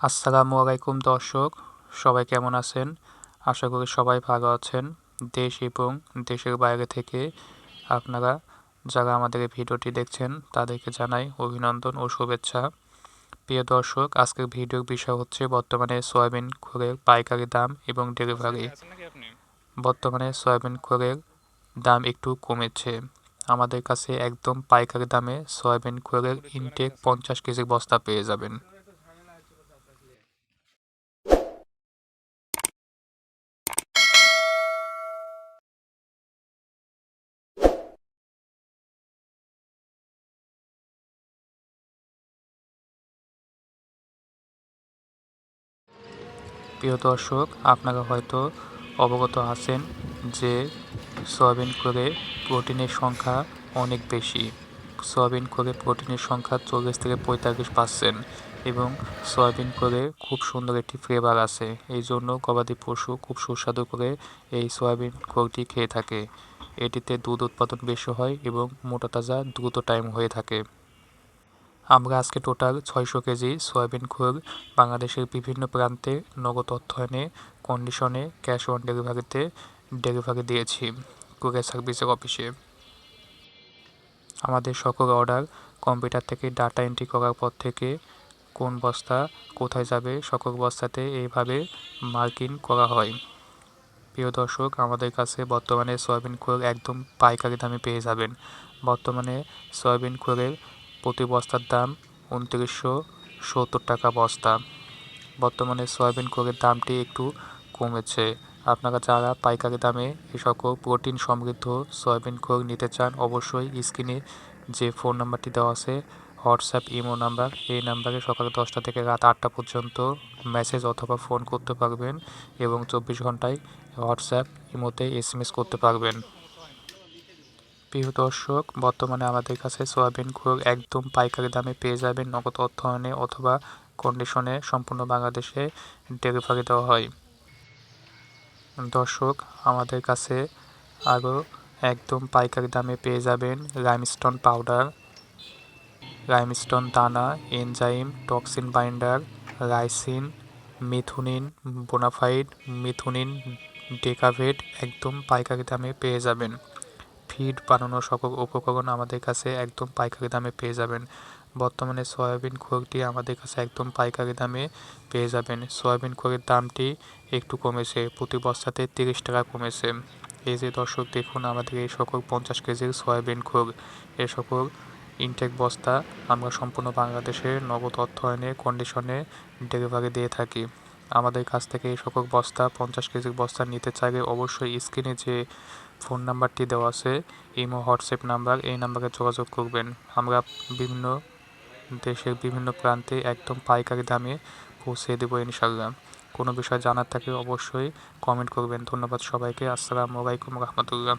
আসসালামু আলাইকুম দর্শক। সবাই কেমন আছেন? আশা করি সবাই ভালো আছেন। দেশ এবং দেশের বাইরে থেকে আপনারা যারা আমাদের এই ভিডিওটি দেখছেন তাদেরকে জানাই অভিনন্দন ও শুভেচ্ছা। প্রিয় দর্শক আজকের ভিডিওর বিষয় হচ্ছে বর্তমানে সয়াবিন খোরের পাইকারি দাম এবং ডেলিভারি। বর্তমানে সয়াবিন খোরের দাম একটু কমেছে। আমাদের কাছে একদম পাইকারি দামে সয়াবিন খোরের ইনটেক পঞ্চাশ কেজির বস্তা পেয়ে যাবেন। প্রিয় দর্শক, আপনারা হয়তো অবগত আছেন যে সয়াবিন করে প্রোটিনের সংখ্যা অনেক বেশি। সয়াবিন করে প্রোটিনের সংখ্যা চল্লিশ থেকে পঁয়তাল্লিশ পার্সেন্ট এবং সয়াবিন করে খুব সুন্দর একটি ফ্লেভার আছে। এই জন্য গবাদি পশু খুব সুস্বাদু করে এই সয়াবিন কোরটি খেয়ে থাকে। এটিতে দুধ উৎপাদন বেশি হয় এবং মোটা তাজা দ্রুত টাইম হয়ে থাকে। আমরা আজকে টোটাল ছয়শো কেজি সয়াবিন খোল, বাংলাদেশের বিভিন্ন প্রান্তে নগদ অর্থায়নে কন্ডিশনে ক্যাশ অন ডেলিভারিতে ডেলিভারি দিয়েছি কুরিয়ার সার্ভিসের অফিসে। আমাদের সকল অর্ডার কম্পিউটার থেকে ডাটা এন্ট্রি করার পর থেকে কোন বস্তা কোথায় যাবে সকল বস্তাতে এইভাবে মার্কিং করা হয়। প্রিয় দর্শক, আমাদের কাছে বর্তমানে সয়াবিন খোল একদম পাইকারি দামে পেয়ে যাবেন। বর্তমানে সয়াবিন খোলের প্রতি বস্তার দাম উনত্রিশশো সত্তর টাকা বস্তা। বর্তমানে সয়াবিন কোকের দামটি একটু কমেছে। আপনারা যারা পাইকারি দামে এ সকল প্রোটিন সমৃদ্ধ সয়াবিন কোক নিতে চান, অবশ্যই স্ক্রিনে যে ফোন নাম্বারটি দেওয়া আছে, হোয়াটসঅ্যাপ, ইমো নাম্বার, এই নাম্বারে সকাল দশটা থেকে রাত আটটা পর্যন্ত মেসেজ অথবা ফোন করতে পারবেন এবং চব্বিশ ঘন্টায় হোয়াটসঅ্যাপ, ইমোতে এস করতে পারবেন। প্রিয় দর্শক, বর্তমানে আমাদের কাছে সয়াবিন খুব একদম পাইকারি দামে পেয়ে যাবেন। নগদ অর্থায়নে অথবা কন্ডিশনে সম্পূর্ণ বাংলাদেশে ডেলিভারি দেওয়া হয়। দর্শক, আমাদের কাছে আরও একদম পাইকারি দামে পেয়ে যাবেন লাইমস্টোন পাউডার লাইমস্টোন দানা enzyme toxin binder lysine methionine bonafide methionine ডেকাভেট একদম পাইকারি দামে পেয়ে যাবেন। ফিড বানানোর সকল উপকরণ আমাদের কাছে একদম পাইকারি দামে পেয়ে যাবেন। বর্তমানে সয়াবিন খোরটি আমাদের কাছে একদম পাইকারি দামে পেয়ে যাবেন। সয়াবিন খোরের দামটি একটু কমেছে, প্রতি বস্তাতে তিরিশ টাকা কমেছে। এই যে দর্শক, দেখুন আমাদের এই সকল পঞ্চাশ কেজির সয়াবিন খোর। এ সকল ইনটেক বস্তা আমরা সম্পূর্ণ বাংলাদেশে নগদ অর্থায়নে কন্ডিশনে ডেলিভারি দিয়ে থাকি। আমাদের কাছ থেকে এই সকল বস্তা, পঞ্চাশ কেজির বস্তা নিতে চাইলে অবশ্যই স্ক্রিনে যে ফোন নাম্বারটি দেওয়া আছে, ইমো, হোয়াটসঅ্যাপ নাম্বার, এই নাম্বারে যোগাযোগ করবেন। আমরা বিভিন্ন দেশের বিভিন্ন প্রান্তে একদম পাইকারি দামে পৌঁছে দেবো ইনশাল্লাহ কোনো বিষয় জানার থাকে অবশ্যই কমেন্ট করবেন। ধন্যবাদ সবাইকে। আসসালামু আলাইকুম রহমতুল্লাহ।